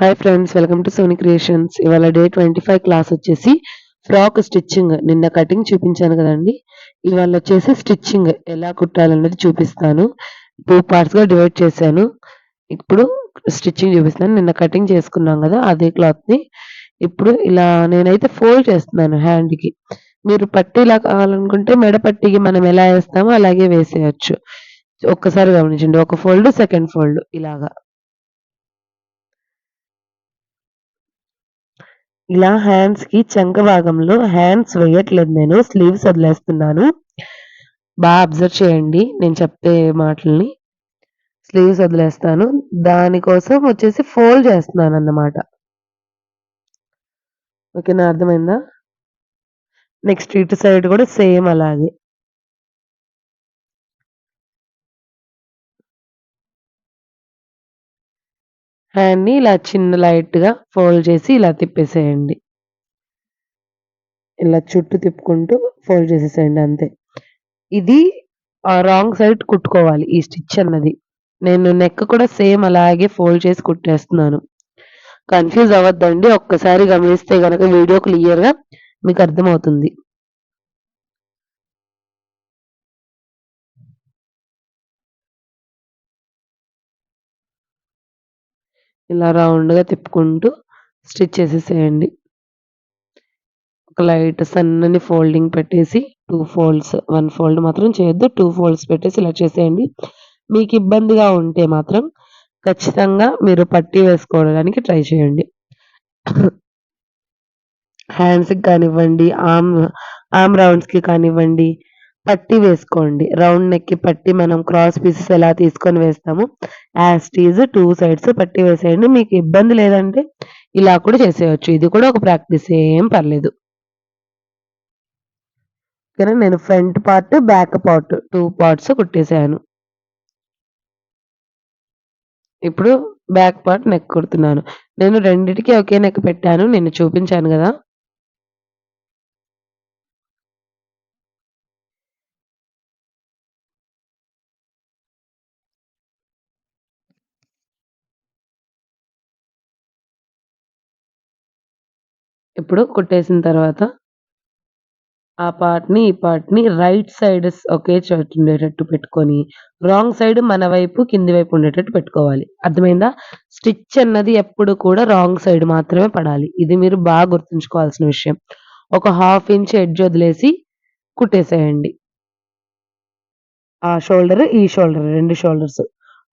Hi friends welcome to Sony creations ఇవాళ day twenty five class వచ్చేసి frock stitching నిన్న cutting చూపించాను కదండి. ఇవాళ వచ్చేసి స్టిచ్చింగ్ ఎలా కుట్టాలన్నది చూపిస్తాను. టూ పార్ట్స్గా డివైడ్ చేశాను. ఇప్పుడు స్టిచ్చింగ్ చూపిస్తాను. నిన్న కటింగ్ చేసుకున్నాం కదా అదే క్లాత్ని ఇప్పుడు ఇలా నేనైతే ఫోల్డ్ చేస్తున్నాను హ్యాండ్కి మీరు పట్టి ఇలా కావాలనుకుంటే మెడ పట్టికి మనం ఎలా వేస్తామో అలాగే వేసేయచ్చు. ఒక్కసారి గమనించండి. ఒక ఫోల్డ్ సెకండ్ ఫోల్డ్ ఇలాగా. ఇలా హ్యాండ్స్కి చంక భాగంలో హ్యాండ్స్ వేయట్లేదు నేను స్లీవ్స్ వదిలేస్తున్నాను. బాగా అబ్జర్వ్ చేయండి నేను చెప్పే మాటల్ని. స్లీవ్స్ వదిలేస్తాను. దానికోసం వచ్చేసి ఫోల్డ్ చేస్తున్నాను అన్నమాట ఓకేనా అర్థమైందా? నెక్స్ట్ ఇటు సైడ్ కూడా సేమ్ అలాగే. హ్యాండ్ని ఇలా చిన్న లైట్గా ఫోల్డ్ చేసి ఇలా తిప్పేసేయండి. ఇలా చుట్టూ తిప్పుకుంటూ ఫోల్డ్ చేసేసేయండి అంతే. ఇది రాంగ్ సైడ్ కుట్టుకోవాలి ఈ స్టిచ్ అన్నది. నేను నెక్ కూడా సేమ్ అలాగే ఫోల్డ్ చేసి కుట్టేస్తున్నాను. కన్ఫ్యూజ్ అవ్వద్దండి. ఒక్కసారి గమనిస్తే కనుక వీడియో క్లియర్గా మీకు అర్థమవుతుంది. ఇలా రౌండ్గా తిప్పుకుంటూ స్టిచ్ చేసేసేయండి. ఒక లైట్ సన్నని ఫోల్డింగ్ పెట్టేసి టూ ఫోల్డ్స్ వన్ ఫోల్డ్ మాత్రం చేయొద్దు. టూ ఫోల్డ్స్ పెట్టేసి ఇలా చేసేయండి. మీకు ఇబ్బందిగా ఉంటే మాత్రం ఖచ్చితంగా మీరు పట్టీ వేసుకోవడానికి ట్రై చేయండి. హ్యాండ్స్కి కానివ్వండి ఆమ్ ఆమ్ రౌండ్స్కి కానివ్వండి పట్టి వేసుకోండి. రౌండ్ నెక్కి పట్టి మనం క్రాస్ పీసెస్ ఎలా తీసుకొని వేస్తాము యాస్టీజ్ టూ సైడ్స్ పట్టి వేసేయండి. మీకు ఇబ్బంది లేదంటే ఇలా కూడా చేసేయచ్చు. ఇది కూడా ఒక ప్రాక్టీస్. ఏం పర్లేదు. ఓకేనా? నేను front part back part two parts కుట్టేసాను. ఇప్పుడు బ్యాక్ పార్ట్ నెక్ కుడుతున్నాను. నేను రెండిటికి ఒకే నెక్ పెట్టాను. నేను చూపించాను కదా. ఇప్పుడు కుట్టేసిన తర్వాత ఆ పార్ట్ని ఈ పార్ట్ని రైట్ సైడ్ ఒకే చోటు ఉండేటట్టు పెట్టుకొని రాంగ్ సైడ్ మన వైపు కింది వైపు ఉండేటట్టు పెట్టుకోవాలి. అర్థమైందా? స్టిచ్ అన్నది ఎప్పుడు కూడా రాంగ్ సైడ్ మాత్రమే పడాలి. ఇది మీరు బాగా గుర్తుంచుకోవాల్సిన విషయం. ఒక హాఫ్ ఇంచ్ ఎడ్జ్ వదిలేసి కుట్టేసేయండి. ఆ షోల్డర్ ఈ షోల్డర్ రెండు షోల్డర్స్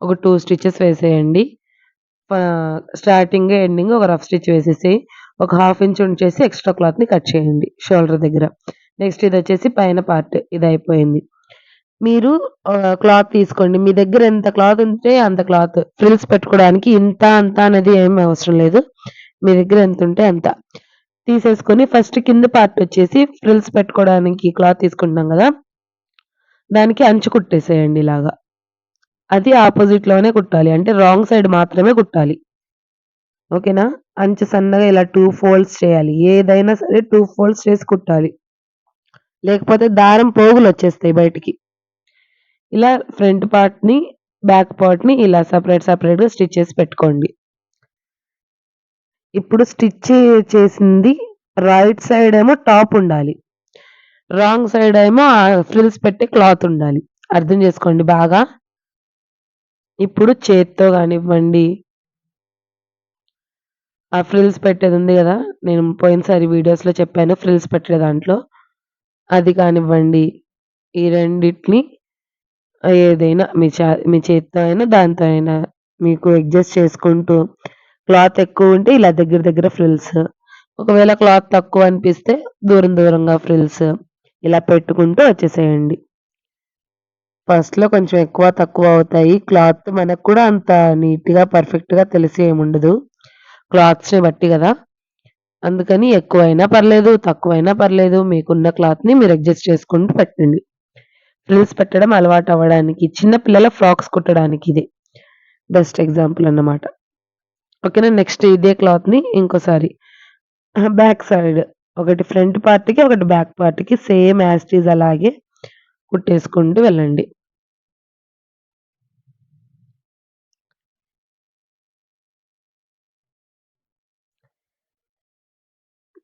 ఒక టూ స్టిచెస్ వేసేయండి. స్టార్టింగ్ ఎండింగ్ ఒక రఫ్ స్టిచ్ వేసేసి ఒక హాఫ్ ఇంచ్ ఉంచేసి ఎక్స్ట్రా క్లాత్ని కట్ చేయండి షోల్డర్ దగ్గర. నెక్స్ట్ ఇది వచ్చేసి పైన పార్ట్ ఇది అయిపోయింది. మీరు క్లాత్ తీసుకోండి. మీ దగ్గర ఎంత క్లాత్ ఉంటే అంత క్లాత్ ఫ్రిల్స్ పెట్టుకోవడానికి ఇంత అంత అనేది ఏం అవసరం లేదు. మీ దగ్గర ఎంత ఉంటే అంత. తీసేసుకొని ఫస్ట్ కింద పార్ట్ వచ్చేసి ఫ్రిల్స్ పెట్టుకోవడానికి క్లాత్ తీసుకుంటున్నాం కదా. దానికి అంచు కుట్టేసేయండి ఇలాగా. అది ఆపోజిట్లోనే కుట్టాలి. అంటే రాంగ్ సైడ్ మాత్రమే కుట్టాలి. ఓకేనా? అంచు సన్నగా ఇలా టూ ఫోల్డ్స్ చేయాలి. ఏదైనా సరే టూ ఫోల్డ్స్ చేసి కుట్టాలి. లేకపోతే దారం పోగులు వచ్చేస్తాయి బయటికి. ఇలా ఫ్రంట్ పార్ట్ని బ్యాక్ పార్ట్ని ఇలా సపరేట్ సపరేట్గా స్టిచ్ చేసి పెట్టుకోండి. ఇప్పుడు స్టిచ్ చేసింది రైట్ సైడ్ ఏమో టాప్ ఉండాలి. రాంగ్ సైడ్ ఏమో ఫ్రిల్స్ పెట్టే క్లాత్ ఉండాలి. అర్థం చేసుకోండి బాగా? ఇప్పుడు చేత్తో కానివ్వండి ఆ ఫ్రిల్స్ పెట్టేది ఉంది కదా నేను పోయినసారి వీడియోస్లో చెప్పాను ఫ్రిల్స్ పెట్టే దాంట్లో అది కానివ్వండి ఈ రెండిటిని ఏదైనా మీ చా మీ చేతితో అయినా దాంతో అయినా మీకు అడ్జస్ట్ చేసుకుంటూ క్లాత్ ఎక్కువ ఉంటే ఇలా దగ్గర దగ్గర ఫ్రిల్స్ ఒకవేళ క్లాత్ తక్కువ అనిపిస్తే దూరం దూరంగా ఫ్రిల్స్ ఇలా పెట్టుకుంటూ వచ్చేసేయండి ఫస్ట్‌లో కొంచెం ఎక్కువ, తక్కువ అవుతాయి. క్లాత్ మనకు కూడా అంత నీట్‌గా, పర్ఫెక్ట్‌గా తెలిసి ఏముండదు. క్లాత్స్‌ని బట్టి కదా అందుకని ఎక్కువైనా పర్లేదు, తక్కువైనా పర్లేదు. మీకున్న క్లాత్‌ని మీరు అడ్జస్ట్ చేసుకుంటూ పెట్టండి. ఫ్రిల్స్ పెట్టడం అలవాటు అవ్వడానికి, చిన్న పిల్లల ఫ్రాక్స్ కుట్టడానికి ఇది. బెస్ట్ ఎగ్జాంపుల్ అన్నమాట. ఓకేనా. నెక్స్ట్ ఇదే క్లాత్‌ని ఇంకోసారి బ్యాక్ సైడ్ ఒకటి ఫ్రంట్ పార్ట్‌కి, ఒకటి బ్యాక్ పార్ట్‌కి సేమ్ యాస్టీజ్ ఈజ్ అలాగే కుట్టేసుకుంటూ వెళ్ళండి.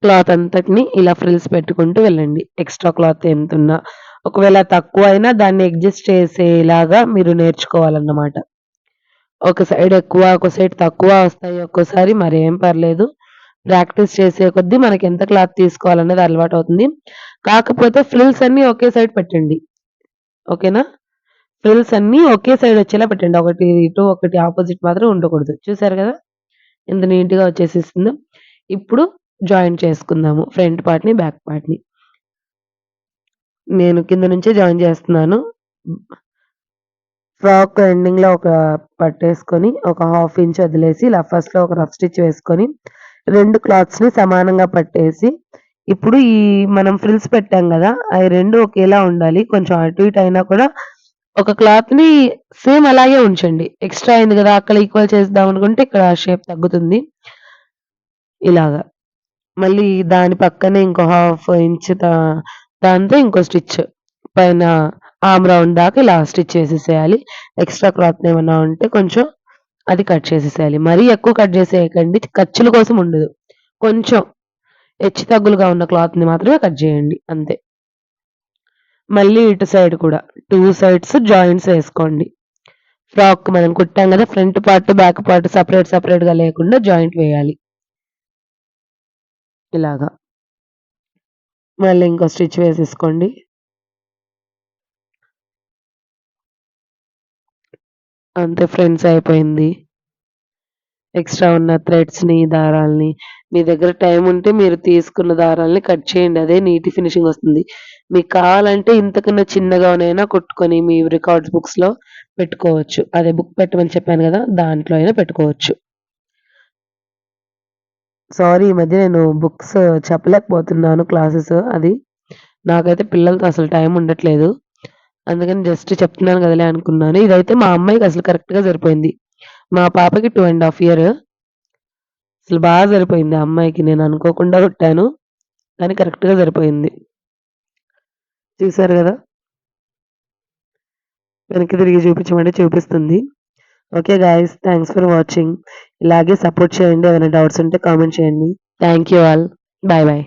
క్లాత్ అంతటిని ఇలా ఫ్రిల్స్ పెట్టుకుంటూ వెళ్ళండి. ఎక్స్‌ట్రా క్లాత్ ఎంతున్నా. ఒకవేళ తక్కువ అయినా దాన్ని అడ్జస్ట్ చేసేలాగా మీరు నేర్చుకోవాలన్నమాట. ఒక సైడ్ ఎక్కువ, ఒక సైడ్ తక్కువ వస్తాయి ఒక్కోసారి మరేం పర్లేదు. ప్రాక్టీస్ చేసే కొద్దీ ఎంత క్లాత్ తీసుకోవాలనేది అలవాటు అవుతుంది కాకపోతే ఫ్రిల్స్ అన్నీ ఒకే సైడ్ పెట్టండి. ఓకేనా? ఫ్రిల్స్ అన్నీ ఒకే సైడ్ వచ్చేలా పెట్టండి. ఒకటి ఇటు, ఒకటి ఆపోజిట్ మాత్రం ఉండకూడదు. చూసారు కదా ఎంత నీట్‌గా వచ్చేసేసిందో. ఇప్పుడు జాయిన్ చేసుకుందాము. ఫ్రంట్ పార్ట్‌ని, బ్యాక్ పార్ట్‌ని. నేను కింద నుంచే జాయిన్ చేస్తున్నాను. ఫ్రాక్ ఎండింగ్‌లో ఒక పట్టేసుకొని, ఒక హాఫ్ ఇంచ్ వదిలేసి లఫర్స్లో ఫస్ట్‌లో ఒక రఫ్ స్టిచ్ వేసుకొని, రెండు క్లాత్స్‌ని సమానంగా పట్టేసి, ఇప్పుడు ఈ మనం ఫ్రిల్స్ పెట్టాం కదా అవి రెండు ఒకేలా ఉండాలి. కొంచెం అటు ఇటు అయినా కూడా ఒక క్లాత్‌ని సేమ్ అలాగే ఉంచండి. ఎక్స్‌ట్రా అయింది కదా అక్కడ ఈక్వల్ చేద్దాం అనుకుంటే ఇక్కడ షేప్ తగ్గుతుంది. ఇలాగా. మళ్ళీ దాని పక్కనే ఇంకో హాఫ్ ఇంచ్ దా దాంతో ఇంకో స్టిచ్ పైన ఆమ్ రౌండ్ దాకా ఇలా స్టిచ్ చేసేసేయాలి. ఎక్స్‌ట్రా క్లాత్ ఏమైనా ఉంటే కొంచెం అది కట్ చేసేసేయాలి. మరీ ఎక్కువ కట్ చేసేయకండి. ఖర్చుల కోసం ఉండదు. కొంచెం హెచ్చు తగ్గులుగా ఉన్న క్లాత్‌ని మాత్రమే కట్ చేయండి. అంతే. మళ్ళీ ఇటు సైడ్ కూడా టూ సైడ్స్ జాయింట్స్ వేసుకోండి ఫ్రాక్ మనం కుట్టాం కదా front part, back part separate సపరేట్గా లేకుండా జాయింట్ వేయాలి. ఇలాగా. మళ్ళీ ఇంకో స్టిచ్ వేసేసుకోండి. అంతే ఫ్రెండ్స్ అయిపోయింది. ఎక్స్‌ట్రా ఉన్న థ్రెడ్స్‌ని, దారాల్ని మీ దగ్గర టైం ఉంటే మీరు తీసుకున్న దారాల్ని కట్ చేయండి. అదే నీట్ ఫినిషింగ్ వస్తుంది. మీకు కావాలంటే ఇంతకన్నా చిన్నగానైనా కుట్టుకొని మీ రికార్డ్స్ బుక్స్‌లో పెట్టుకోవచ్చు. అదే బుక్ పెట్టమని చెప్పాను కదా దాంట్లో అయినా పెట్టుకోవచ్చు. సారీ ఈ మధ్య నేను బుక్స్ చెప్పలేకపోతున్నాను క్లాసెస్ అది. నాకైతే పిల్లలతో అసలు టైం ఉండట్లేదు. అందుకని జస్ట్ చెప్తున్నాను కదలే అనుకున్నాను. ఇదైతే మా అమ్మాయికి అసలు కరెక్ట్‌గా సరిపోయింది. మా పాపకి టూ అండ్ హాఫ్ ఇయర్. అసలు బాగా సరిపోయింది ఆ అమ్మాయికి. నేను అనుకోకుండా కొట్టాను కానీ కరెక్ట్‌గా సరిపోయింది. చూసారు కదా వెనక్కి తిరిగి చూపించమంటే చూపిస్తుంది. Okay guys thanks for watching. ఇలాగే సపోర్ట్ చేయండి. ఏమైనా డౌట్స్ ఉంటే కామెంట్ చేయండి. Thank you all. Bye bye.